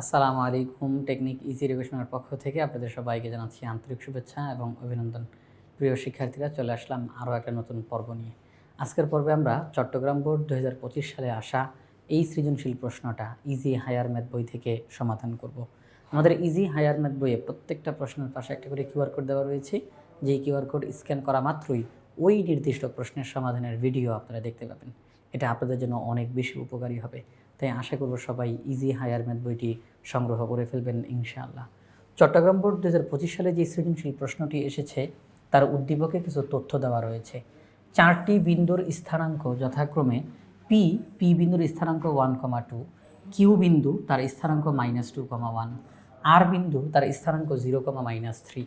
আসসালামু আলাইকুম, technique easy রেগুলেশনের পক্ষ থেকে আপনাদের সবাইকে জানাচ্ছি আন্তরিক শুভেচ্ছা এবং অভিনন্দন। প্রিয় শিক্ষার্থীরা, চলে আসলাম আরও একটা নতুন পর্ব নিয়ে। আজকের পর্বে আমরা চট্টগ্রাম বোর্ড দু হাজার পঁচিশ সালে আসা এই সৃজনশীল প্রশ্নটা, ইজি হায়ার ম্যাথ বই থেকে সমাধান করব। আমাদের ইজি হায়ার ম্যাথ বইয়ে প্রত্যেকটা প্রশ্নের পাশে একটা করে কিউআর কোড দেওয়া রয়েছে। যেই কিউআর কোড স্ক্যান করা মাত্রই ওই নির্দিষ্ট প্রশ্নের সমাধানের ভিডিও আপনারা দেখতে পাবেন। এটা আপনাদের জন্য অনেক বেশি উপকারী হবে। তাই আশা করব সবাই ইজি হায়ার ম্যাথ বইটি সংগ্রহ করে ফেলবেন ইনশাআল্লাহ। চট্টগ্রাম বোর্ড দু হাজার পঁচিশ সালে যে সৃজনশীল প্রশ্নটি এসেছে, তার উদ্দীপকে কিছু তথ্য দেওয়া রয়েছে। চারটি বিন্দুর স্থানাঙ্ক যথাক্রমে পি পি বিন্দুর স্থানাঙ্ক ওয়ান কমা টু কিউ বিন্দু তার স্থানাঙ্ক মাইনাস টু কমা ওয়ান আর বিন্দু তার স্থানাঙ্ক zero comma minus three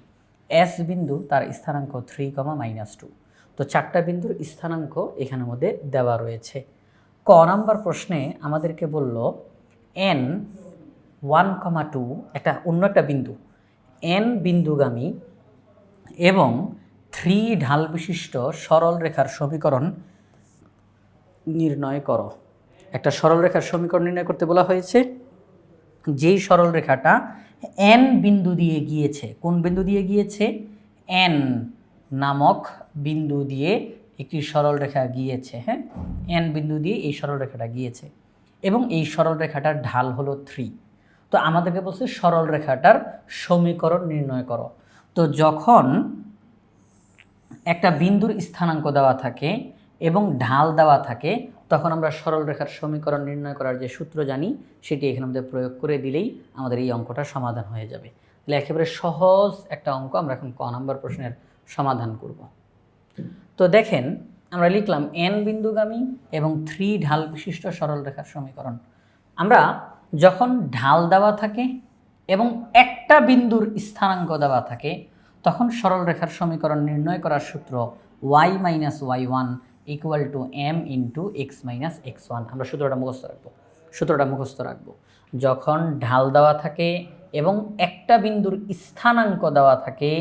S বিন্দু তার স্থানাঙ্ক থ্রি কমা মাইনাস টু তো চারটা বিন্দুর স্থানাঙ্ক এখানের মধ্যে দেওয়া রয়েছে। ক নাম্বার প্রশ্নে আমাদেরকে বলল এন ওয়ান কমা টু একটা অন্য একটা বিন্দু এন বিন্দুগামী এবং থ্রি ঢাল বিশিষ্ট সরল রেখার সমীকরণ নির্ণয় করো। একটা সরল রেখার সমীকরণ নির্ণয় করতে বলা হয়েছে। যেই সরল রেখাটা এন বিন্দু দিয়ে গিয়েছে, কোন বিন্দু দিয়ে গিয়েছে? এন নামক বিন্দু দিয়ে একটি সরল রেখা গিয়েছে হ্যাঁ? এন বিন্দু দিয়ে এই সরল রেখাটা গিয়েছে। এবং এই সরল রেখাটার ঢাল হলো থ্রি তো আমাদেরকে বলছে সরল রেখাটার সমীকরণ নির্ণয় করো। তো যখন একটা বিন্দুর স্থানাঙ্ক দেওয়া থাকে এবং ঢাল দেওয়া থাকে, তখন আমরা সরল রেখার সমীকরণ নির্ণয় করার যে সূত্র জানি, সেটি এখানে আমাদের প্রয়োগ করে দিলেই আমাদের এই অঙ্কটা সমাধান হয়ে যাবে। তাহলে একেবারে সহজ একটা অঙ্ক, আমরা এখন ক নম্বর প্রশ্নের সমাধান করব। তো দেখেন আমরা লিখলাম এন বিন্দুগামী এবং থ্রি ঢাল বিশিষ্ট সরল রেখার সমীকরণ। আমরা যখন ঢাল দেওয়া থাকে এবং একটা বিন্দুর স্থানাঙ্ক দেওয়া থাকে, তখন সরল রেখার সমীকরণ নির্ণয় করার সূত্র Y minus Y one equal to M into X minus X one আমরা সূত্রটা মুখস্থ রাখব। সূত্রটা মুখস্থ রাখব। যখন ঢাল দেওয়া থাকে এবং একটা বিন্দুর স্থানাঙ্ক দেওয়া থাকে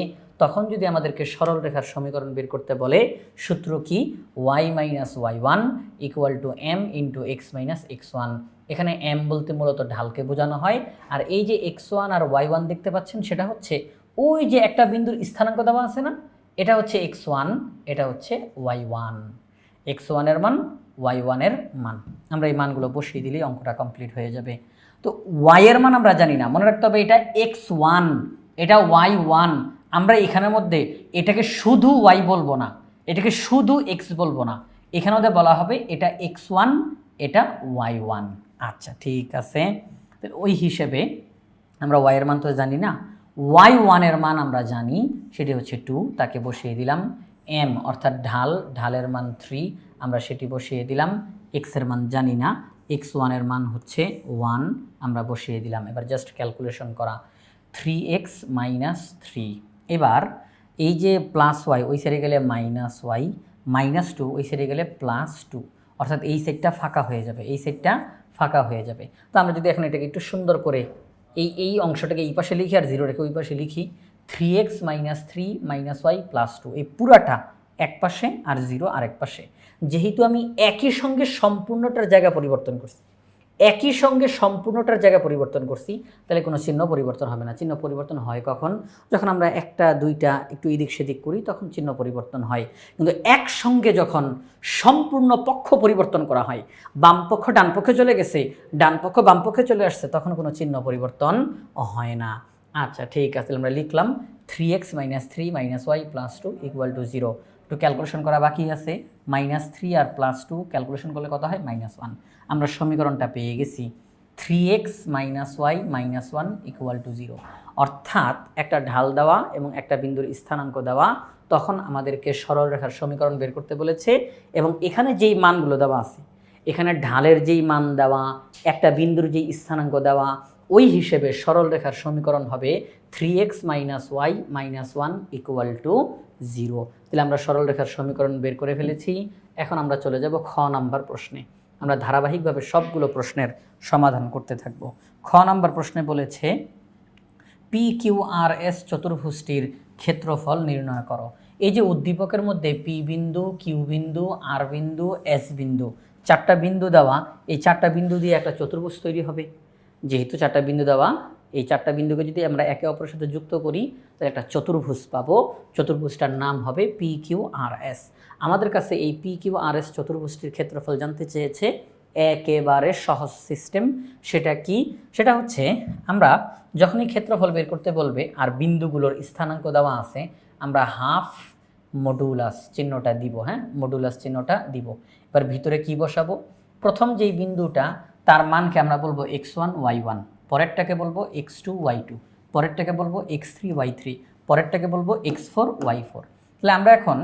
তখন যদি আমাদেরকে সরল রেখার সমীকরণ বের করতে বলে, সূত্র কি? Y minus Y one equal to M into X minus X one এখানে এম বলতে মূলত ঢালকে বোঝানো হয়। আর এই যে এক্স ওয়ান আর ওয়াই ওয়ান দেখতে পাচ্ছেন, সেটা হচ্ছে ওই যে একটা বিন্দুর স্থানাঙ্ক দেওয়া আছে না? এটা হচ্ছে এক্স ওয়ান এটা হচ্ছে ওয়াই ওয়ান এক্স ওয়ানের মান ওয়াই ওয়ানের মান। আমরা এই মানগুলো বসিয়ে দিলেই অঙ্কটা কমপ্লিট হয়ে যাবে। তো ওয়াই এর মান আমরা জানি না, মনে রাখতে হবে এটা এক্স ওয়ান এটা ওয়াই ওয়ান আমরা এখানের মধ্যে এটাকে শুধু ওয়াই বলব না, এটাকে শুধু এক্স বলব না, এখানে ওদের বলা হবে এটা এক্স ওয়ান এটা ওয়াই ওয়ান আচ্ছা ঠিক আছে। ওই হিসেবে আমরা ওয়াইয়ের মান তো জানি না ওয়াই ওয়ানের মান আমরা জানি, সেটি হচ্ছে টু তাকে বসিয়ে দিলাম এম অর্থাৎ ঢাল, ঢালের মান থ্রি আমরা সেটি বসিয়ে দিলাম এক্সের মান জানি না এক্স ওয়ানের মান হচ্ছে ওয়ান আমরা বসিয়ে দিলাম। এবার জাস্ট ক্যালকুলেশন করা থ্রি এক্স মাইনাস থ্রি এবার এই যে প্লাস ওয়াই ওই সাইডে গেলে মাইনাস ওয়াই মাইনাস টু ওই সাইডে গেলে প্লাস টু অর্থাৎ এই সেটটা ফাঁকা হয়ে যাবে, এই সেটটা ফাঁকা হয়ে যাবে। তো আমরা যদি এখন এটাকে একটু সুন্দর করে এই এই অংশটাকে এই পাশে লিখি আর জিরো রেখে ওই পাশে লিখি three X minus three minus Y plus two এই পুরাটা এক পাশে আর জিরো আরেক পাশে। যেহেতু আমি একই সঙ্গে সম্পূর্ণটার জায়গা পরিবর্তন করছি একই সঙ্গে সম্পূর্ণটার জায়গা পরিবর্তন করছি, তাহলে কোনো চিহ্ন পরিবর্তন হবে না। চিহ্ন পরিবর্তন হয় কখন? যখন আমরা একটা, দুইটা একটু এদিক সেদিক করি, তখন চিহ্ন পরিবর্তন হয়। কিন্তু একসঙ্গে যখন সম্পূর্ণ পক্ষ পরিবর্তন করা হয়, বাম পক্ষ ডান পক্ষে চলে গেছে, ডান পক্ষ বাম পক্ষে চলে আসছে, তখন কোনো চিহ্ন পরিবর্তন হয় না। আচ্ছা ঠিক আছে আমরা লিখলাম three X minus three minus Y plus two equal to zero একটু ক্যালকুলেশন করা বাকি আছে। মাইনাস থ্রি আর প্লাস টু ক্যালকুলেশন করলে কত হয়? মাইনাস ওয়ান আমরা সমীকরণটা পেয়ে গেছি। Three X minus Y minus one equal to zero অর্থাৎ একটা ঢাল দেওয়া এবং একটা বিন্দুর স্থানাঙ্ক দেওয়া তখন আমাদেরকে সরল রেখার সমীকরণ বের করতে বলেছে এবং এখানে যেই মানগুলো দেওয়া আছে, এখানে ঢালের যেই মান দেওয়া, একটা বিন্দুর যেই স্থানাঙ্ক দেওয়া, ওই হিসেবে সরল রেখার সমীকরণ হবে three X minus Y minus one equal to zero তাহলে আমরা সরল রেখার সমীকরণ বের করে ফেলেছি। এখন আমরা চলে যাব খ নাম্বার প্রশ্নে। আমরা ধারাবাহিকভাবে সবগুলো প্রশ্নের সমাধান করতে থাকব। খ নাম্বার প্রশ্নে বলেছে পি কিউ আর এস চতুর্ভুজটির ক্ষেত্রফল নির্ণয় করো। এই যে উদ্দীপকের মধ্যে পি বিন্দু, কিউ বিন্দু, আর বিন্দু, এস বিন্দু, চারটা বিন্দু দেওয়া, এই চারটা বিন্দু দিয়ে একটা চতুর্ভুজ তৈরি হবে। যেহেতু চারটা বিন্দু দেওয়া এই চারটা বিন্দুকে যদি আমরা একে অপরের সাথে যুক্ত করি, তাহলে একটা চতুর্ভুজ পাবো। চতুর্ভুজটার নাম হবে পি কিউ আর এস আমাদের কাছে এই পি কিউ আর এস চতুর্ভুজটির ক্ষেত্রফল জানতে চেয়েছে একেবারে সহজ সিস্টেম। সেটা কি? সেটা হচ্ছে, আমরা যখনই ক্ষেত্রফল বের করতে বলবে আর বিন্দুগুলোর স্থানাঙ্ক দেওয়া আছে, আমরা হাফ মডুলাস চিহ্নটা দিব হ্যাঁ? মডুলাস চিহ্নটা দিব। এবার ভিতরে কি বসাবো? প্রথম যেই বিন্দুটা, তার মানকে আমরা বলব এক্স ওয়ান ওয়াই ওয়ান পরেরটাকে বলব এক্স টু ওয়াই টু পরেরটাকে বলব এক্স থ্রি ওয়াই থ্রি পরেরটাকে বলব এক্স ফোর ওয়াই ফোর তাহলে আমরা এখন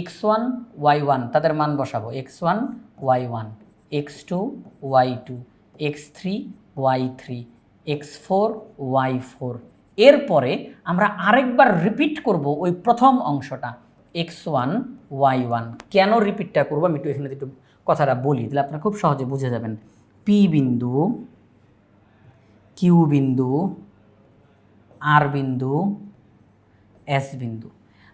এক্স ওয়ান ওয়াই ওয়ান তাদের মান বসাবো। X one Y one X two Y two X three Y three X four Y four এরপরে আমরা আরেকবার রিপিট করব ওই প্রথম অংশটা এক্স ওয়ান ওয়াই ওয়ান কেন রিপিটটা করব? আমি একটু এখানে একটু কথাটা বলি, তাহলে আপনারা খুব সহজে বুঝে যাবেন। পি বিন্দু কিউ বিন্দু, আর বিন্দু, এস বিন্দু।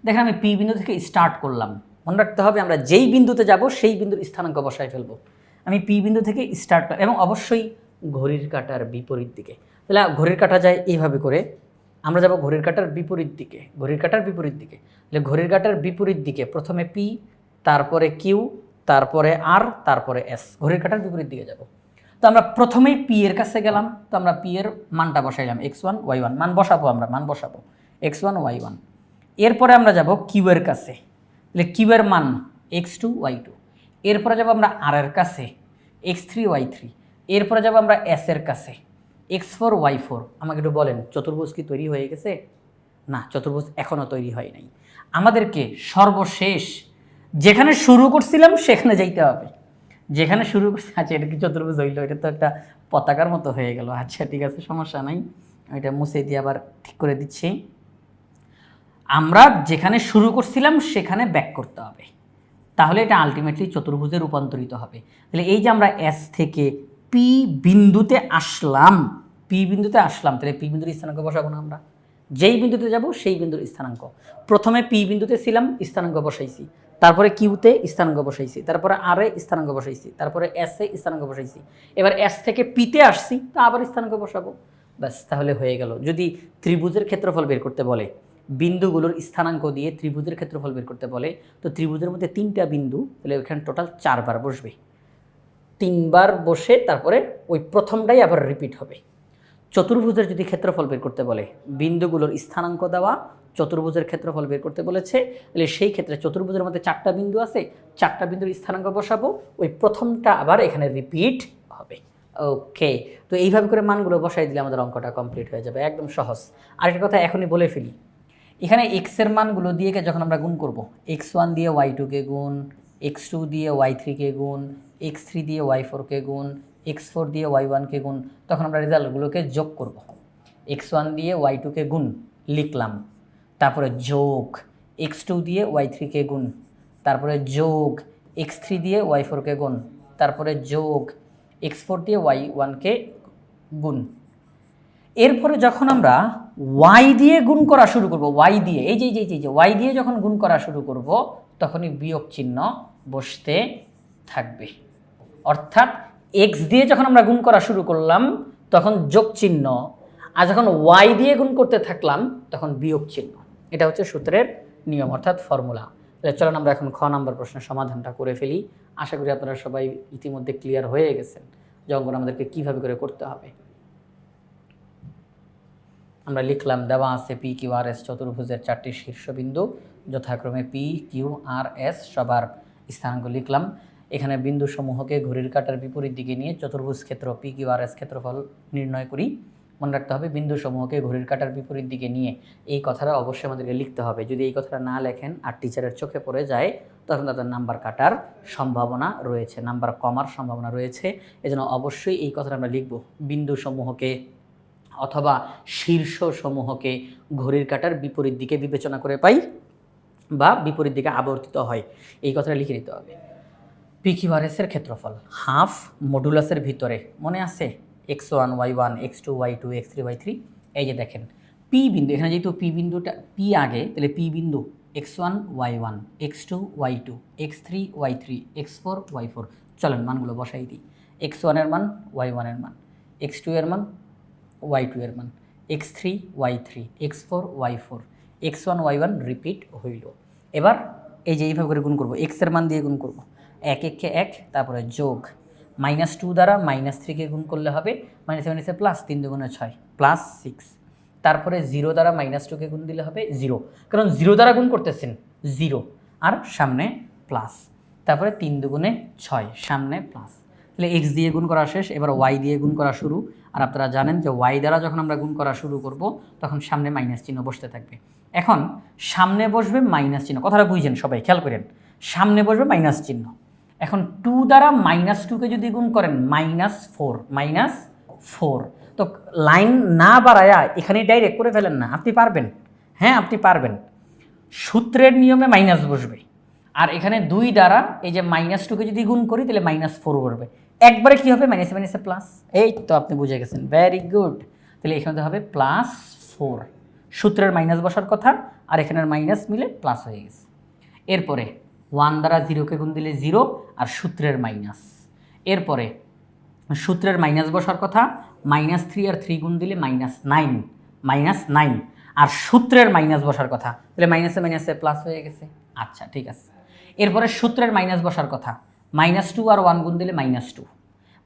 দেখেন আমি পি বিন্দু থেকে স্টার্ট করলাম। মনে রাখতে হবে আমরা যেই বিন্দুতে যাব, সেই বিন্দুর স্থানাঙ্ক বসায় ফেলব। আমি পি বিন্দু থেকে স্টার্ট এবং অবশ্যই ঘড়ির কাটার বিপরীত দিকে। তাহলে ঘড়ির কাটা যায় এইভাবে করে। আমরা যাব ঘড়ির কাটার বিপরীত দিকে, ঘড়ির কাটার বিপরীত দিকে। তাহলে ঘড়ির কাটার বিপরীত দিকে প্রথমে পি, তারপরে কিউ, তারপরে আর, তারপরে এস। ঘড়ির কাটার বিপরীত দিকে যাব। আমরা প্রথমেই পি এর কাছে গেলাম, তো আমরা পি এর মানটা বসাইলাম এক্স ওয়ান ওয়াই ওয়ান মান বসাবো আমরা, মান বসাবো এক্স ওয়ান ওয়াই ওয়ান এরপরে আমরা যাব কিউ এর কাছে, তাহলে কিউ এর মান এক্স টু ওয়াই টু এরপরে যাব আমরা আর এর কাছে এক্স থ্রি ওয়াই থ্রি এরপরে যাব আমরা এস এর কাছে এক্স ফোর ওয়াই ফোর আমাকে একটু বলেন, চতুর্ভুজ কি তৈরি হয়ে গেছে? না, চতুর্ভুজ এখনও তৈরি হয় নাই। আমাদেরকে সর্বশেষ যেখানে শুরু করছিলাম, সেখানে যাইতে হবে। যেখানে শুরু করছি আচ্ছা এটা কি চতুর্ভুজ হইল এটা তো একটা পতাকার মতো হয়ে গেল। আচ্ছা ঠিক আছে, সমস্যা নাই। এটা মুছে দিয়ে আবার ঠিক করে দিচ্ছি। আমরা যেখানে শুরু করছিলাম, সেখানে ব্যাক করতে হবে। তাহলে এটা আলটিমেটলি চতুর্ভুজে রূপান্তরিত হবে। তাহলে এই যে আমরা এস থেকে পি বিন্দুতে আসলাম পি বিন্দুতে আসলাম, তাহলে পি বিন্দুর স্থানাঙ্ক বসাবো না আমরা। যেই বিন্দুতে যাব, সেই বিন্দুর স্থানাঙ্ক। প্রথমে পি বিন্দুতে ছিলাম, স্থানাঙ্ক বসাইছি। তারপরে কিউতে স্থানাঙ্ক বসাইছি। তারপরে আর এ স্থানাঙ্ক বসাইছি। তারপরে এস এ স্থানাঙ্ক বসাইছি। এবার এস থেকে পিতে আসছি, তা আবার স্থানাঙ্ক বসাবো। ব্যাস, তাহলে হয়ে গেল। যদি ত্রিভুজের ক্ষেত্রফল বের করতে বলে, বিন্দুগুলোর স্থানাঙ্ক দিয়ে ত্রিভুজের ক্ষেত্রফল বের করতে বলে, তো ত্রিভুজের মধ্যে তিনটা বিন্দু, তাহলে এখানে টোটাল চারবার বসবে। তিনবার বসে তারপরে ওই প্রথমটাই আবার রিপিট হবে। চতুর্ভুজের যদি ক্ষেত্রফল বের করতে বলে, বিন্দুগুলোর স্থানাঙ্ক দেওয়া চতুর্ভুজের ক্ষেত্রফল বের করতে বলেছে, তাহলে সেই ক্ষেত্রে চতুর্ভুজের মধ্যে চারটা বিন্দু আছে, চারটা বিন্দুর স্থানাঙ্ক বসাবো, ওই প্রথমটা আবার এখানে রিপিট হবে। ওকে তো এইভাবে করে মানগুলো বসাই দিলে আমাদের অঙ্কটা কমপ্লিট হয়ে যাবে, একদম সহজ। আরেকটা কথা এখনই বলে ফেলি, এখানে এক্সের মানগুলো দিয়ে যখন আমরা গুণ করব এক্স ওয়ান দিয়ে ওয়াই টুকে গুণ এক্স টু দিয়ে ওয়াই থ্রিকে গুণ এক্স থ্রি দিয়ে ওয়াই ফোরকে গুণ এক্স ফোর দিয়ে ওয়াই ওয়ানকে গুণ, তখন আমরা রেজাল্টগুলোকে যোগ করব। এক্স ওয়ান দিয়ে ওয়াই টুকে গুণ লিখলাম। তারপরে যোগ এক্স টু দিয়ে ওয়াই থ্রিকে গুণ, তারপরে যোগ এক্স থ্রি দিয়ে ওয়াই ফোরকে গুণ, তারপরে যোগ এক্স ফোর দিয়ে ওয়াই ওয়ানকে গুণ। এরপরে যখন আমরা ওয়াই দিয়ে গুণ করা শুরু করব ওয়াই দিয়ে, এই যে এই যে ওয়াই দিয়ে যখন গুণ করা শুরু করব, তখনই বিয়োগ চিহ্ন বসতে থাকবে। অর্থাৎ এক্স দিয়ে যখন আমরা গুণ করা শুরু করলাম, তখন যোগ চিহ্ন। আর যখন ওয়াই দিয়ে গুণ করতে থাকলাম, তখন বিয়োগ চিহ্ন। এটা হচ্ছে সূত্রের নিয়ম, অর্থাৎ ফর্মুলা। তাহলে চলুন আমরা এখন খ নম্বর প্রশ্নের সমাধানটা করে ফেলি। আশা করি আপনারা সবাই ইতিমধ্যে ক্লিয়ার হয়ে গেছেন যে অঙ্কন আমাদেরকে কীভাবে করে করতে হবে। আমরা লিখলাম, দেওয়া আছে পি কিউ আর এস চতুর্ভুজের চারটি শীর্ষবিন্দু। যথাক্রমে পি কিউ আর এস সবার স্থানাঙ্ক লিখলাম। এখানে বিন্দু সমূহকে ঘড়ির কাটার বিপরীত দিকে নিয়ে চতুর্ভুজ ক্ষেত্র পি কিউ আর এস ক্ষেত্রফল নির্ণয় করি। মনে রাখতে হবে, বিন্দু সমূহকে ঘড়ির কাটার বিপরীত দিকে নিয়ে এই কথাটা অবশ্যই আমাদেরকে লিখতে হবে। যদি এই কথাটা না লেখেন আর টিচারের চোখে পড়ে যায়, তখন তাদের নাম্বার কাটার সম্ভাবনা রয়েছে নাম্বার কমার সম্ভাবনা রয়েছে। এজন্য অবশ্যই এই কথাটা আমরা লিখব। বিন্দু সমূহকে অথবা শীর্ষ সমূহকে ঘড়ির কাটার বিপরীত দিকে বিবেচনা করে পাই বা বিপরীত দিকে আবর্তিত হয়। এই কথাটা লিখে নিতে হবে। পিকিউআরএসের ক্ষেত্রফল। হাফ মডুলাসের ভিতরে, মনে আছে? X one, Y one, X two, Y two, X three, Y three. এই যে দেখেন পি বিন্দু, এখানে যেহেতু পি বিন্দুটা পি আগে, তাহলে পি বিন্দু X one, Y one, X two, Y two, X three, Y three, X four, Y four. চলেন মানগুলো বসাই দিই। এক্স ওয়ানের মান, ওয়াই ওয়ানের মান। এক্স টু এর মান, ওয়াই টু এর মান। X three, Y three, X four, Y four. X one, Y one, repeat হইল। এবার এই যে এইভাবে করে গুণ করব এক্সের মান দিয়ে গুণ করব। এক এককে এক, তারপরে যোগ মাইনাস টু দ্বারা মাইনাস থ্রিকে গুণ করলে হবে মাইনাস মাইনাসে প্লাস তিন দুগুণে ছয় প্লাস সিক্স তারপরে জিরো দ্বারা মাইনাস টুকে গুণ দিলে হবে জিরো কারণ জিরো দ্বারা গুণ করতেছেন জিরো আর সামনে প্লাস তারপরে তিন দুগুণে ছয়, সামনে প্লাস তাহলে এক্স দিয়ে গুণ করা শেষ, এবার ওয়াই দিয়ে গুণ করা শুরু। আর আপনারা জানেন যে ওয়াই দ্বারা যখন আমরা গুণ করা শুরু করব, তখন সামনে মাইনাস চিহ্ন বসতে থাকবে। এখন সামনে বসবে মাইনাস চিহ্ন। কথাটা বুঝছেন সবাই, খেয়াল করেন। সামনে বসবে মাইনাস চিহ্ন। এখন টু দ্বারা মাইনাস টুকে যদি গুণ করেন মাইনাস ফোর মাইনাস ফোর তো লাইন না বাড়ায়া এখানে ডাইরেক্ট করে ফেলেন না, আপনি পারবেন। হ্যাঁ আপনি পারবেন। সূত্রের নিয়মে মাইনাস বসবে। আর এখানে দুই দ্বারা এই যে মাইনাস টুকে যদি গুণ করি, তাহলে মাইনাস ফোর বসবে। একবারে কী হবে? মাইনাসে মাইনাসে প্লাস এই তো আপনি বুঝে গেছেন। ভেরি গুড তাহলে এখানে হবে প্লাস ফোর সূত্রের মাইনাস বসার কথা, আর এখানের মাইনাস মিলে প্লাস হয়ে গেছে। এরপরে ওয়ান দ্বারা জিরোকে গুণ দিলে জিরো আর সূত্রের মাইনাস। এরপরে, সূত্রের মাইনাস বসার কথা, মাইনাস থ্রি আর থ্রি গুণ দিলে মাইনাস নাইন মাইনাস নাইন। আর সূত্রের মাইনাস বসার কথা, তাহলে মাইনাসে মাইনাসে প্লাস হয়ে গেছে। আচ্ছা ঠিক আছে। এরপরে সূত্রের মাইনাস বসার কথা মাইনাস টু আর ওয়ান গুণ দিলে মাইনাস টু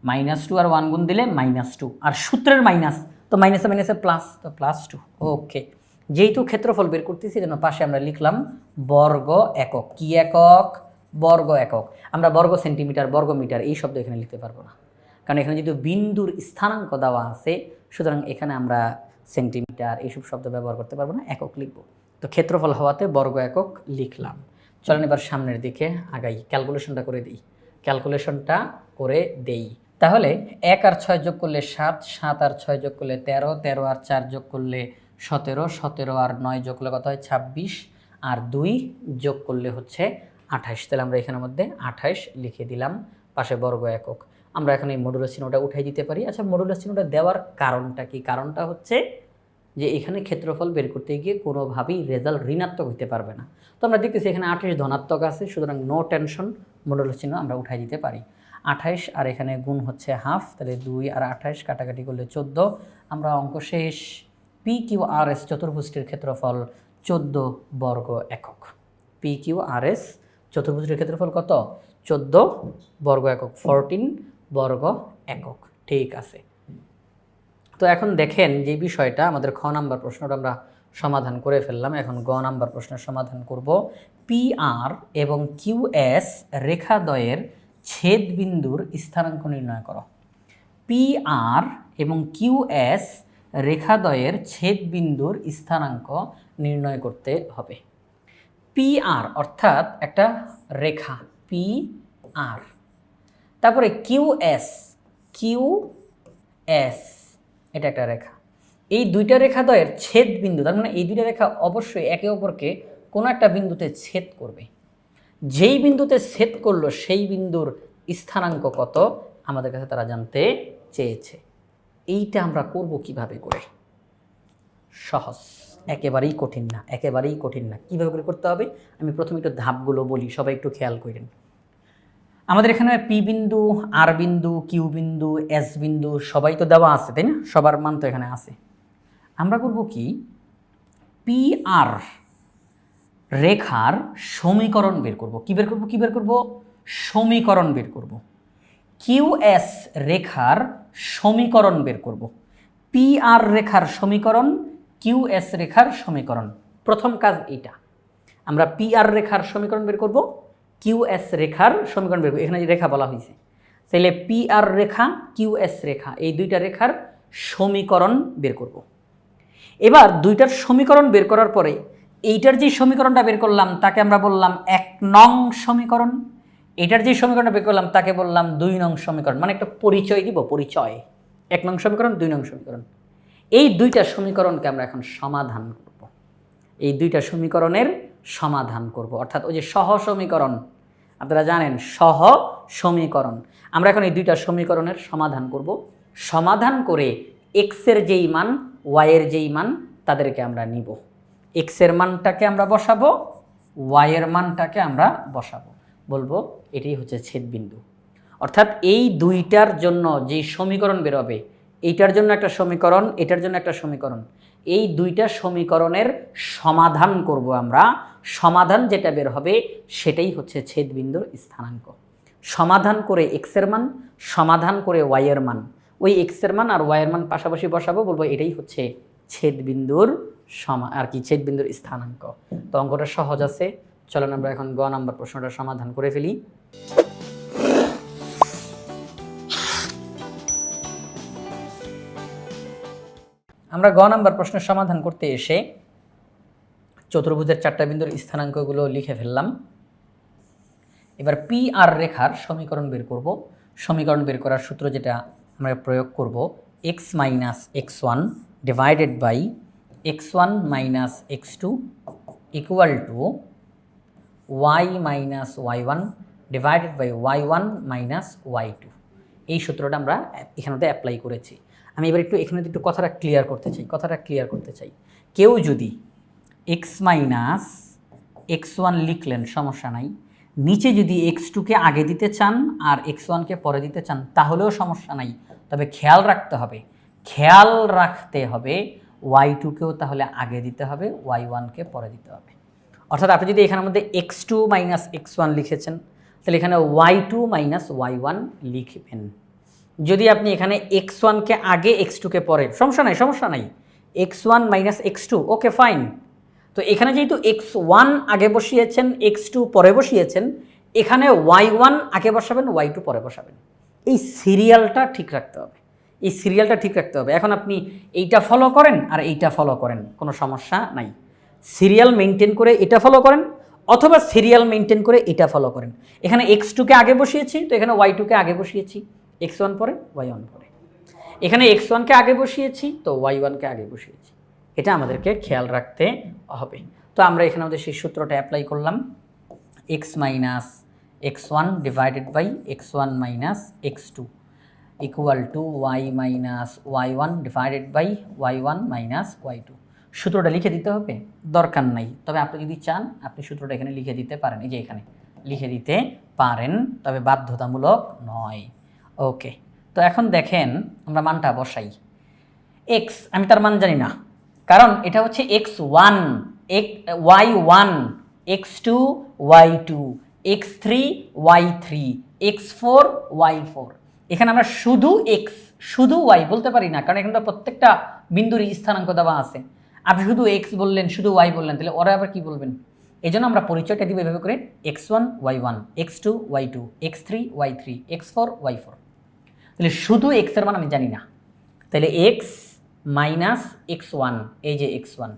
মাইনাস টু আর ওয়ান গুণ দিলে মাইনাস টু আর সূত্রের মাইনাস, তো মাইনাসে মাইনাসে প্লাস তো প্লাস টু ওকে যেহেতু ক্ষেত্রফল বের করতেছি যেন পাশে আমরা লিখলাম বর্গ একক। কি একক? বর্গ একক। আমরা বর্গ সেন্টিমিটার, বর্গ মিটার এই শব্দ এখানে লিখতে পারব না। কারণ এখানে যেহেতু বিন্দুর স্থানাঙ্ক দেওয়া আছে, সুতরাং এখানে আমরা সেন্টিমিটার এইসব শব্দ ব্যবহার করতে পারব না, একক লিখব। তো ক্ষেত্রফল হওয়াতে বর্গ একক লিখলাম। চলেন এবার সামনের দিকে আগাই, ক্যালকুলেশনটা করে দিই। ক্যালকুলেশনটা করে দেই। তাহলে এক আর ছয় যোগ করলে সাত সাত আর ছয় যোগ করলে তেরো তেরো আর চার যোগ করলে সতেরো সতেরো আর নয় যোগ করলে কত হয়? ছাব্বিশ আর দুই যোগ করলে হচ্ছে আঠাশ। তাহলে আমরা এখানের মধ্যে আঠাশ লিখে দিলাম, পাশে বর্গ একক। আমরা এখন এই মডুলার চিহ্নটা উঠাই দিতে পারি। আচ্ছা মডুলার চিহ্নটা দেওয়ার কারণটা কি? কারণটা হচ্ছে যে এখানে ক্ষেত্রফল বের করতে গিয়ে কোনোভাবেই রেজাল্ট ঋণাত্মক হতে পারবে না। তো আমরা দেখতেছি এখানে আঠাশ ধনাত্মক আছে, সুতরাং নো টেনশন মডুলার চিহ্ন আমরা উঠাই দিতে পারি। আঠাইশ আর এখানে গুণ হচ্ছে হাফ তাহলে দুই আর আঠাইশ কাটাকাটি করলে চোদ্দ। আমরা অঙ্ক শেষ। পি কিউ আর এস চতুর্ভুজটির ক্ষেত্রফল চোদ্দ বর্গ একক। পি কিউ আর এস চতুর্ভুজটির ক্ষেত্রফল কত? চোদ্দ বর্গ একক ফোরটিন বর্গ একক। ঠিক আছে। তো এখন দেখেন যে বিষয়টা, আমাদের খ নাম্বার প্রশ্নটা আমরা সমাধান করে ফেললাম। এখন গ নাম্বার প্রশ্নের সমাধান করব। পি আর এবং কিউ এস রেখাদ্বয়ের ছেদ বিন্দুর স্থানাঙ্ক নির্ণয় করো। পি আর এবং কিউ এস রেখাদ্বয়ের ছেদ বিন্দুর স্থানাঙ্ক নির্ণয় করতে হবে। পি আর অর্থাৎ একটা রেখা পি আর তারপরে কিউ এস কিউ এস এটা একটা রেখা। এই দুইটা রেখাদ্বয়ের ছেদ বিন্দু তার মানে এই দুইটা রেখা অবশ্যই একে অপরকে কোনো একটা বিন্দুতে ছেদ করবে। যেই বিন্দুতে ছেদ করল, সেই বিন্দুর স্থানাঙ্ক কত? আমাদের কাছে তারা জানতে চেয়েছে। এইটা আমরা করব কীভাবে করে? সহজ। একেবারেই কঠিন না, একেবারেই কঠিন না। কীভাবে করে করতে হবে? আমি প্রথমে একটু ধাপগুলো বলি, সবাই একটু খেয়াল করেন। আমাদের এখানে পি বিন্দু আর বিন্দু কিউ বিন্দু এস বিন্দু, সবাই তো দেওয়া আছে, তাই না? সবার মান তো এখানে আছে। আমরা করব কি? পি আর রেখার সমীকরণ বের করব। কি বের করব? কি বের করব? সমীকরণ বের করব। কিউ এস রেখার সমীকরণ বের করব। পি আর রেখার সমীকরণ কিউ এস রেখার সমীকরণ। প্রথম কাজ এটা আমরা পি আর রেখার সমীকরণ বের করব কিউ এস রেখার সমীকরণ বের করব। এখানে রেখা বলা হয়েছে তাহলে পি আর রেখা কিউ এস রেখা, এই দুইটা রেখার সমীকরণ বের করব। এবার দুইটার সমীকরণ বের করার পরে, এইটার যে সমীকরণটা বের করলাম, তাকে আমরা বললাম এক নং সমীকরণ। এটার যে সমীকরণটা বের করলাম, তাকে বললাম দুই নং সমীকরণ। মানে একটা পরিচয় দিব, পরিচয়। এক নং সমীকরণ, দুই নং সমীকরণ। এই দুইটা সমীকরণকে আমরা এখন সমাধান করব। এই দুইটা সমীকরণের সমাধান করব। অর্থাৎ ওই যে সহ সমীকরণ, আপনারা জানেন, সহ সমীকরণ। আমরা এখন এই দুইটা সমীকরণের সমাধান করব। সমাধান করে এক্সের যেই মান ওয়াইয়ের যেই মান, তাদেরকে আমরা নিব। এক্সের মানটাকে আমরা বসাবো ওয়াইয়ের মানটাকে আমরা বসাবো। বলব এটাই হচ্ছে ছেদবিন্দু। অর্থাৎ এই দুইটার জন্য যেই সমীকরণ বেরোবে, এইটার জন্য একটা সমীকরণ, এটার জন্য একটা সমীকরণ, এই দুইটা সমীকরণের সমাধান করব আমরা। সমাধান যেটা বের হবে সেটাই হচ্ছে ছেদবিন্দুর স্থানাঙ্ক। সমাধান করে এক্সের মান, সমাধান করে ওয়াইয়ের মান। ওই এক্সের মান আর ওয়াইয়ের মান পাশাপাশি বসাবো, বলব এটাই হচ্ছে ছেদবিন্দুর সমা আর কি, ছেদবিন্দুর স্থানাঙ্ক। তো অঙ্কটা সহজ আছে। চলেন আমরা এখন গ নাম্বার প্রশ্নটা সমাধান করে ফেলি। আমরা গ নাম্বার প্রশ্নের সমাধান করতে এসে চতুর্ভুজের চারটা বিন্দুর স্থানাঙ্কগুলো লিখে ফেললাম। এবার পি আর রেখার সমীকরণ বের করব। সমীকরণ বের করার সূত্র যেটা আমরা প্রয়োগ করব X minus X one divided by X one minus X two equal to Y minus Y one divided by Y one minus Y two এই সূত্রটা আমরা এখানেতে অ্যাপ্লাই করেছি। আমি এবার একটু এখানে একটু কথাটা ক্লিয়ার করতে চাই, কথাটা ক্লিয়ার করতে চাই। কেউ যদি এক্স মাইনাস এক্স ওয়ান লিখলেন, সমস্যা নাই। নিচে যদি এক্স টুকে আগে দিতে চান আর এক্স ওয়ানকে পরে দিতে চান, তাহলেও সমস্যা নাই। তবে খেয়াল রাখতে হবে, খেয়াল রাখতে হবে ওয়াই টুকেও তাহলে আগে দিতে হবে ওয়াই ওয়ানকে পরে দিতে হবে। অর্থাৎ আপনি যদি এখানের মধ্যে X two minus X one লিখেছেন, তাহলে এখানে Y two minus Y one লিখবেন। যদি আপনি এখানে এক্স ওয়ানকে আগে এক্স টুকে পরে সমস্যা নাই সমস্যা নাই। X one minus X two okay fine তো এখানে যেহেতু এক্স ওয়ান আগে বসিয়েছেন এক্স টু পরে বসিয়েছেন, এখানে ওয়াই ওয়ান আগে বসাবেন ওয়াই টু পরে বসাবেন। এই সিরিয়ালটা ঠিক রাখতে হবে। এই সিরিয়ালটা ঠিক রাখতে হবে। এখন আপনি এইটা ফলো করেন আর এইটা ফলো করেন, কোনো সমস্যা নাই। সিরিয়াল মেনটেন করে এটা ফলো করেন, অথবা সিরিয়াল মেনটেন করে এটা ফলো করেন। এখানে এক্স টুকে আগে বসিয়েছি, তো এখানে ওয়াই টুকে আগে বসিয়েছি। এক্স ওয়ান পরে ওয়াই ওয়ান পরে। এখানে এক্স ওয়ানকে আগে বসিয়েছি, তো ওয়াই ওয়ানকে আগে বসিয়েছি। এটা আমাদেরকে খেয়াল রাখতে হবে। তো আমরা এখানে আমাদের সেই সূত্রটা অ্যাপ্লাই করলাম। X minus X one divided by X one minus X two equal to Y minus Y one divided by Y one minus Y two সূত্রটা লিখে দিতে হবে? দরকার নাই। তবে আপনি যদি চান, আপনি সূত্রটা এখানে লিখে দিতে পারেন। এই যে এখানে। লিখে দিতে পারেন, তবে বাধ্যতামূলক নয়। ওকে। তো এখন দেখেন, আমরা মানটা বসাই। এক্স আমি তার মান জানি না। কারণ এটা হচ্ছে X one Y one X two Y two X three Y three X four Y four এখানে আমরা শুধু এক্স শুধু ওয়াই বলতে পারি না, কারণ এখানে তো প্রত্যেকটা বিন্দুর স্থানাঙ্ক দেওয়া আছে। আপনি শুধু এক্স বললেন, শুধু ওয়াই বললেন, তাহলে ওরা আবার কী বলবেন? এই জন্য আমরা পরিচয়টা দিব এভাবে করে X one Y one X two Y two X three Y three X four Y four তাহলে শুধু এক্সের মান আমি জানি না। তাহলে এক্স মাইনাস এক্স ওয়ান এই যে এক্স ওয়ান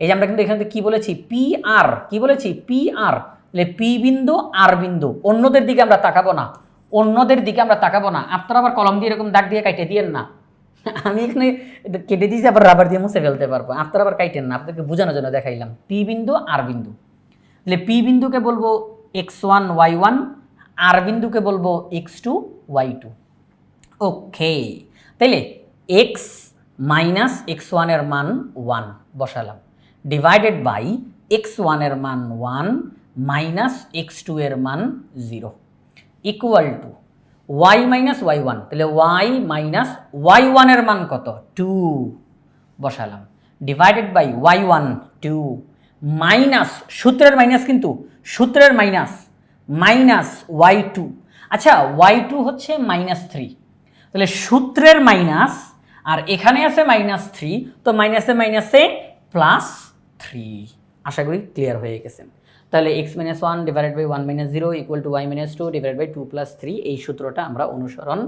এই যে আমরা কিন্তু এখানে কী বলেছি? পি আর কি বলেছি? পি আর তাহলে পি বিন্দু আর বিন্দু, অন্যদের দিকে আমরা তাকাবো না। অন্যদের দিকে আমরা তাকাবো না। আপনারা আবার কলম দিয়ে এরকম দাগ দিয়ে কাটে দিয়েন না। আমি এখানে কেটে দিয়েছি, আবার রাবার দিয়ে মুছে ফেলতে পারব। আপনারা আবার কাইটেন না আপনাদেরকে বোঝানোর জন্য দেখাইলাম। পি বিন্দু আর বিন্দু। তাহলে পি বিন্দুকে বলব এক্স ওয়ান ওয়াই ওয়ান আর বিন্দুকে বলব X two Y two okay তাইলে এক্স মাইনাস এক্স ওয়ানের মান ওয়ান বসালাম। ডিভাইডেড বাই এক্স ওয়ানের মান ওয়ান মাইনাস এক্স টু এর মান zero equal to Y minus Y one তাহলে ওয়াই মাইনাস ওয়াই ওয়ানের মান কত? টু বসালাম। Divided by Y one two minus সূত্রের মাইনাস কিন্তু, সূত্রের মাইনাস মাইনাস ওয়াই টু আচ্ছা ওয়াই টু হচ্ছে মাইনাস থ্রি তাহলে সূত্রের মাইনাস আর এখানে আছে মাইনাস থ্রি তো মাইনাসে মাইনাসে প্লাস থ্রি আশা করি ক্লিয়ার হয়ে গেছেন তাহলে X minus one divided by one minus zero equal to Y minus two divide by two plus three এই সূত্রটা আমরা অনুসরণ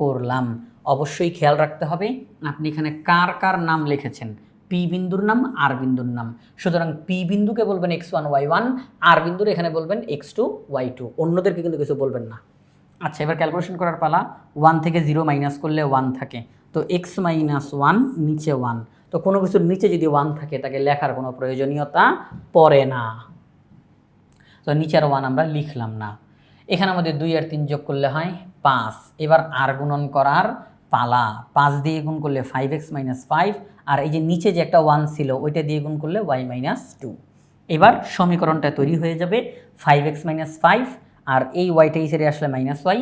করলাম। অবশ্যই খেয়াল রাখতে হবে, আপনি এখানে কার কার নাম লিখেছেন? পি বিন্দুর নাম আর বিন্দুর নাম। সুতরাং পি বিন্দুকে বলবেন X one Y one R বিন্দুর এখানে বলবেন এক্স টু ওয়াই টু অন্যদেরকে কিন্তু কিছু বলবেন না। আচ্ছা এবার ক্যালকুলেশন করার পালা। ওয়ান থেকে জিরো মাইনাস করলে ওয়ান থাকে। তো এক্স মাইনাস ওয়ান নিচে ওয়ান তো কোনো কিছুর নিচে যদি ওয়ান থাকে, তাকে লেখার কোনো প্রয়োজনীয়তা পড়ে না। তো নিচের ওয়ান আমরা লিখলাম না। এখানে আমাদের দুই আর তিন যোগ করলে হয় পাঁচ। এবার আর গুণন করার পালা। পাঁচ দিয়ে গুণ করলে ফাইভ এক্স মাইনাস ফাইভ আর এই যে নিচে যে একটা ওয়ান ছিল, ওইটা দিয়ে গুণ করলে ওয়াই মাইনাস টু এবার সমীকরণটা তৈরি হয়ে যাবে ফাইভ এক্স মাইনাস ফাইভ আর এই ওয়াইটা এই সাইডে আসলে মাইনাস ওয়াই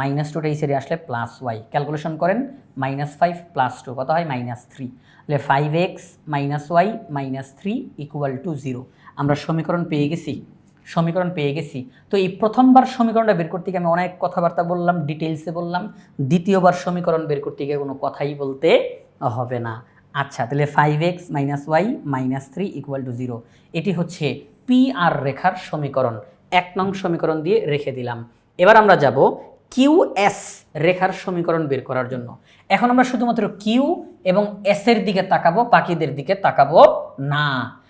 মাইনাস টুটা এই সাইডে আসলে প্লাস ওয়াই ক্যালকুলেশন করেন মাইনাস ফাইভ প্লাস টু কত হয়? মাইনাস থ্রি তাহলে five X minus Y minus three equal to zero আমরা সমীকরণ পেয়ে গেছি। সমীকরণ পেয়ে গেছি। তো এই প্রথমবার সমীকরণটা বের করতে গিয়ে আমি অনেক কথাবার্তা বললাম ডিটেলসে বললাম, দ্বিতীয়বার সমীকরণ বের করতে গিয়ে কোনো কথাই বলতে হবে না। আচ্ছা তাহলে five X minus Y minus three equal to zero এটি হচ্ছে পি আর রেখার সমীকরণ। এক নং সমীকরণ দিয়ে রেখে দিলাম। এবার আমরা যাব কিউ এস রেখার সমীকরণ বের করার জন্য। এখন আমরা শুধুমাত্র কিউ এবং এস এর দিকে তাকাবো, বাকিদের দিকে তাকাবো না।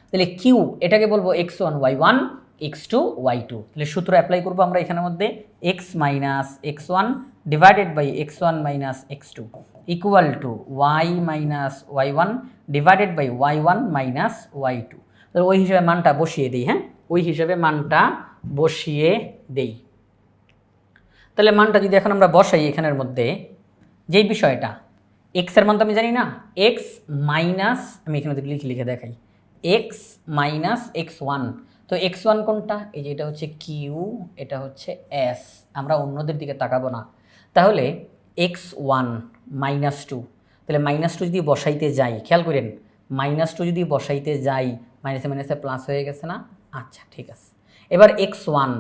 তাহলে কিউ এটাকে বলব X one Y one X two Y two তাহলে সূত্র অ্যাপ্লাই করব আমরা এখানের মধ্যে X minus X one divided by X one minus X two equal to Y minus Y one divided by Y one minus Y two তাহলে ওই হিসাবে মানটা বসিয়ে দিই হ্যাঁ? ওই হিসাবে মানটা বসিয়ে দেই। তাহলে মানটা যদি এখন আমরা বসাই এখানের মধ্যে, যেই বিষয়টা এক্সের মান তো আমি জানি না এক্স মাইনাস আমি এখানে লিখে লিখে দেখাই এক্স মাইনাস এক্স ওয়ান তো এক্স ওয়ান কোনটা? এই যে এটা হচ্ছে কিউ এটা হচ্ছে এস আমরা অন্যদের দিকে তাকাবো না। তাহলে এক্স ওয়ান মাইনাস টু তাহলে মাইনাস টু যদি বসাইতে যাই, খেয়াল করেন মাইনাস টু যদি বসাইতে যাই মাইনাসে মাইনাসে প্লাস হয়ে গেছে না? আচ্ছা ঠিক আছে। এবার এক্স ওয়ান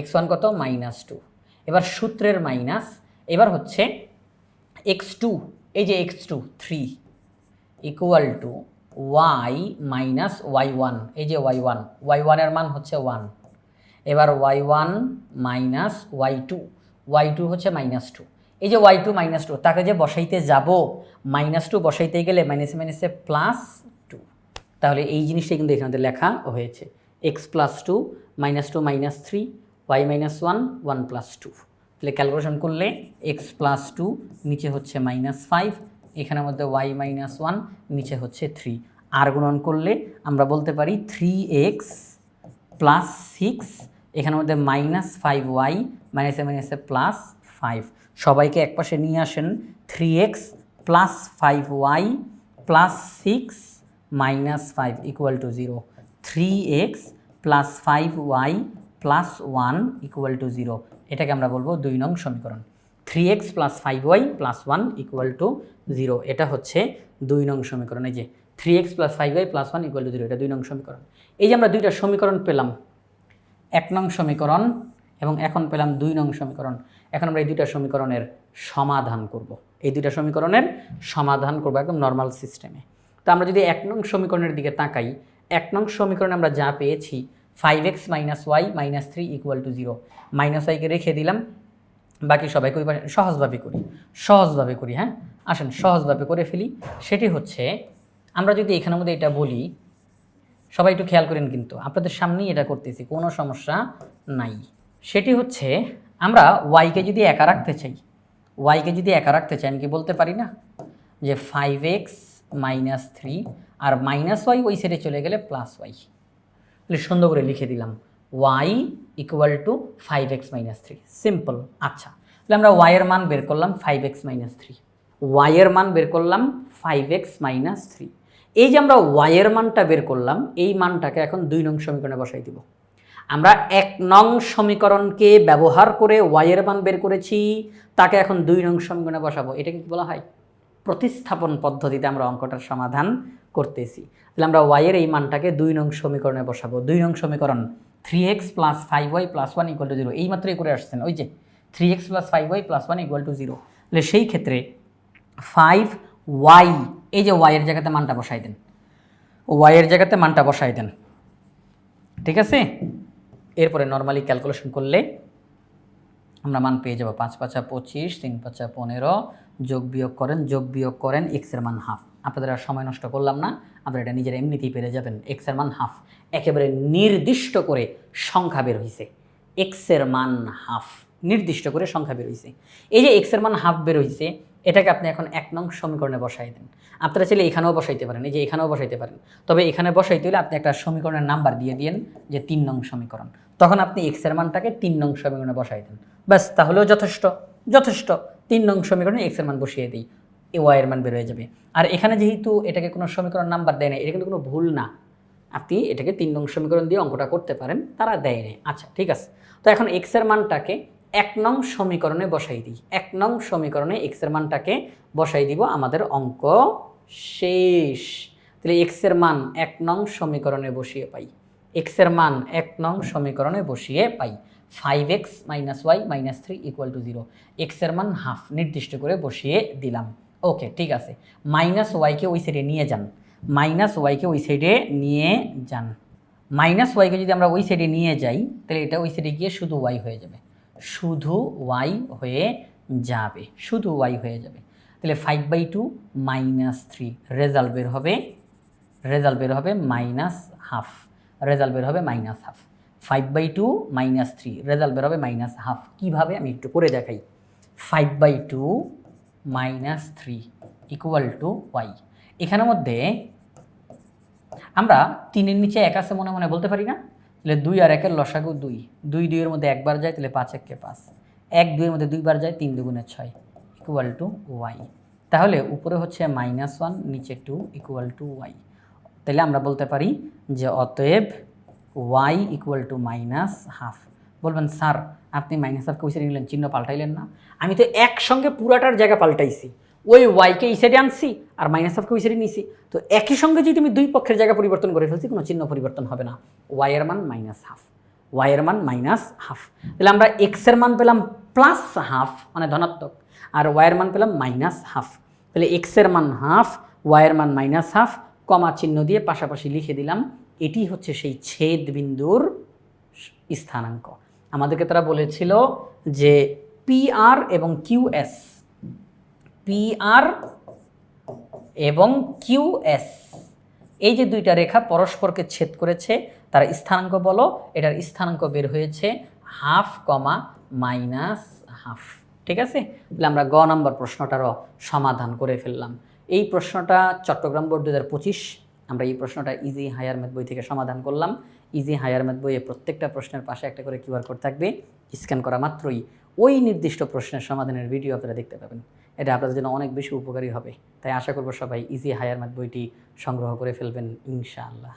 এক্স ওয়ান কত? মাইনাস টু এবার সূত্রের মাইনাস এবার হচ্ছে এক্স টু এই যে X two three equal to Y minus Y one এই যে ওয়াই ওয়ান ওয়াই ওয়ানের মান হচ্ছে ওয়ান এবার Y one minus Y two Y two হচ্ছে মাইনাস টু এই যে ওয়াই টু মাইনাস টু তাকে যে বসাইতে যাব মাইনাস টু বসাইতে গেলে মাইনাসে মাইনাসে প্লাস টু তাহলে এই জিনিসটাই কিন্তু এখানে লেখা হয়েছে। X plus two minus two minus three Y minus one one plus two তাহলে ক্যালকুলেশন করলে এক্স প্লাস টু নিচে হচ্ছে মাইনাস ফাইভ এখানের মধ্যে ওয়াই মাইনাস ওয়ান নিচে হচ্ছে থ্রি আর গুণন করলে আমরা বলতে পারি থ্রি এক্স প্লাস সিক্স এখানের মধ্যে মাইনাস ফাইভ ওয়াই মাইনাসে মাইনাসে প্লাস ফাইভ সবাইকে একপাশে নিয়ে আসেন three X plus five Y plus six minus five equal to zero three X plus five Y plus one equal to zero এটাকে আমরা বলব দুই নং সমীকরণ। Three X plus five Y plus one equal to zero এটা হচ্ছে দুই নং সমীকরণ। এই যে three X plus five Y plus one equal to zero এটা দুই নং সমীকরণ। এই যে আমরা দুইটা সমীকরণ পেলাম, এক নং সমীকরণ এবং এখন পেলাম দুই নং সমীকরণ। এখন আমরা এই দুইটা সমীকরণের সমাধান করব। এই দুইটা সমীকরণের সমাধান করব একদম নর্মাল সিস্টেমে তো আমরা যদি এক নং সমীকরণের দিকে তাকাই, এক নং সমীকরণে আমরা যা পেয়েছি five X minus Y minus three equal to zero minus ওয়াইকে রেখে দিলাম বাকি সবাইকে ওই পাশে সহজভাবে করি সহজভাবে করি হ্যাঁ? আসেন, সহজভাবে করে ফেলি। সেটি হচ্ছে, আমরা যদি এখানের মধ্যে এটা বলি, সবাই একটু খেয়াল করেন কিন্তু, আপনাদের সামনেই এটা করতেছি, কোনো সমস্যা নাই। সেটি হচ্ছে, আমরা ওয়াইকে যদি একা রাখতে চাই ওয়াইকে যদি একা রাখতে চাই, আমি কি বলতে পারি না? যে ফাইভ এক্স মাইনাস থ্রি আর মাইনাস ওয়াই ওই সাইডে চলে গেলে প্লাস ওয়াই তাহলে সুন্দর করে লিখে দিলাম Y equal to five X minus three simple আচ্ছা। তাহলে আমরা ওয়াইয়ের মান বের করলাম ফাইভ এক্স মাইনাস থ্রি ওয়াইয়ের মান বের করলাম ফাইভ এক্স মাইনাস থ্রি এই যে আমরা ওয়াইয়ের মানটা বের করলাম, এই মানটাকে এখন দুই নং সমীকরণে বসাই দিব। আমরা এক নং সমীকরণকে ব্যবহার করে ওয়াইয়ের মান বের করেছি, তাকে এখন দুই নং সমীকরণে বসাবো। এটাকে কি বলা হয়? প্রতিস্থাপন পদ্ধতিতে আমরা অঙ্কটার সমাধান করতেছি। তাহলে আমরা ওয়াইয়ের এই মানটাকে দুই নং সমীকরণে বসাবো। দুই নং সমীকরণ three X plus five Y plus one equal to zero এই মাত্রই করে আসছেন। ওই যে three X plus five Y plus one equal to zero তাহলে সেই ক্ষেত্রে ফাইভ ওয়াই এই যে ওয়াইয়ের জায়গাতে মানটা বসাই দেন। ওয়াইয়ের জায়গাতে মানটা বসাই দেন। ঠিক আছে? এরপরে নর্মালি ক্যালকুলেশন করলে আমরা মান পেয়ে যাব। পাঁচ পাঁচা পঁচিশ, তিন পাঁচা পনেরো যোগ বিয়োগ করেন, যোগ বিয়োগ করেন এক্সের মান হাফ আপনাদের আর সময় নষ্ট করলাম না, আপনারা এটা নিজেরা এমনিতেই পেরে যাবেন। এক্সের মান হাফ। একেবারে নির্দিষ্ট করে সংখ্যা বের হয়েছে এক্সের মান হাফ। নির্দিষ্ট করে সংখ্যা বের হয়েছে এই যে এক্সের মান হাফ বের হয়েছে এটাকে আপনি এখন এক নং সমীকরণে বসাই দেন। আপনারা চাইলে এখানেও বসাইতে পারেন, এই যে এখানেও বসাইতে পারেন। তবে এখানে বসাইতে হলে আপনি একটা সমীকরণের নাম্বার দিয়ে দিন যে তিন নং সমীকরণ। তখন আপনি এক্সের মানটাকে তিন নং সমীকরণে বসাই দেন। ব্যাস, তাহলেও যথেষ্ট যথেষ্ট। তিন নং সমীকরণে এক্সের মান বসিয়ে দিই। এ ওয়াইয়ের মান বের হয়ে যাবে। আর এখানে যেহেতু এটাকে কোনো সমীকরণ নাম্বার দেয় না এটা কিন্তু কোনো ভুল না। আপনি এটাকে তিন নং সমীকরণ দিয়ে অঙ্কটা করতে পারেন, তারা দেয় না আচ্ছা ঠিক আছে। তো এখন এক্সের মানটাকে এক নং সমীকরণে বসাই দিই। এক নং সমীকরণে এক্সের মানটাকে বসাই দিব আমাদের অঙ্ক শেষ। তাহলে এক্সের মান এক নং সমীকরণে বসিয়ে পাই। এক্সের মান এক নং সমীকরণে বসিয়ে পাই। Five X minus Y minus three equal to zero এক্সের মান হাফ নির্দিষ্ট করে বসিয়ে দিলাম। ওকে, ঠিক আছে। মাইনাস ওয়াইকে ওই সাইডে নিয়ে যান। মাইনাস ওয়াইকে ওই সাইডে নিয়ে যান। মাইনাস ওয়াইকে যদি আমরা ওই সাইডে নিয়ে যাই, তাহলে এটা ওই সাইডে গিয়ে শুধু ওয়াই হয়ে যাবে। শুধু ওয়াই হয়ে যাবে। শুধু ওয়াই হয়ে যাবে। তাহলে five by two minus three result বের হবে রেজাল্ট বের হবে মাইনাস হাফ রেজাল্ট বের হবে minus half five by two minus three result বের হবে মাইনাস হাফ কীভাবে? আমি একটু করে দেখাই। Five by two minus three equal to Y এখানের মধ্যে আমরা তিনের নিচে এক আছে মনে মনে, বলতে পারি না? তাহলে দুই আর একের লসাগু দুই। দুই দুইয়ের মধ্যে একবার যায়, তাহলে পাঁচ এককে পাঁচ। এক দুইয়ের মধ্যে দুইবার যায়, তিন দুগুণে ছয় ইকুয়াল টু ওয়াই তাহলে উপরে হচ্ছে মাইনাস ওয়ান নিচে টু ইকুয়াল টু ওয়াই তাহলে আমরা বলতে পারি যে অতএব Y equal to minus half বলবেন, স্যার, আপনি মাইনাস হাফকে ওই সাইডে নিলেন চিহ্ন পাল্টাইলেন না। আমি তো একসঙ্গে পুরাটার জায়গা পাল্টাইছি। ওই ওয়াইকে এই সাইডে আনছি আর মাইনাস হাফকে ওই সাইডে নিছি। তো একই সঙ্গে যদি আমি দুই পক্ষের জায়গা পরিবর্তন করে ফেলছি, কোনো চিহ্ন পরিবর্তন হবে না। ওয়াইয়ের মান মাইনাস হাফ। ওয়াইয়ের মান মাইনাস হাফ। তাহলে আমরা এক্সের মান পেলাম প্লাস হাফ মানে ধনাত্মক, আর ওয়াইয়ের মান পেলাম মাইনাস হাফ। তাহলে এক্সের মান হাফ ওয়াইয়ের মান মাইনাস হাফ, কমা চিহ্ন দিয়ে পাশাপাশি লিখে দিলাম, এটি হচ্ছে সেই ছেদ বিন্দুর স্থানাঙ্ক। আমাদেরকে তারা বলেছিল যে পি আর এবং কিউ এস পি আর এবং কিউ এস এই যে দুইটা রেখা পরস্পরকে ছেদ করেছে, তার স্থানাঙ্ক বলো, এটার স্থানাঙ্ক বের হয়েছে হাফ কমা মাইনাস হাফ। ঠিক আছে? তাহলে আমরা গ নম্বর প্রশ্নটারও সমাধান করে ফেললাম। এই প্রশ্নটা চট্টগ্রাম বোর্ড দু হাজার পঁচিশ, আমরা এই প্রশ্নটা ইজি হায়ার ম্যাথ বই থেকে সমাধান করলাম। ইজি হায়ার ম্যাথ বইয়ে প্রত্যেকটা প্রশ্নের পাশে একটা করে কিউআর কোড থাকবে, স্ক্যান করা মাত্রই। ওই নির্দিষ্ট প্রশ্নের সমাধানের ভিডিও আপনারা দেখতে পাবেন। এটা আপনাদের জন্য অনেক বেশি উপকারী হবে। তাই আশা করব সবাই ইজি হায়ার ম্যাথ বইটি সংগ্রহ করে ফেলবেন, ইনশাআল্লাহ।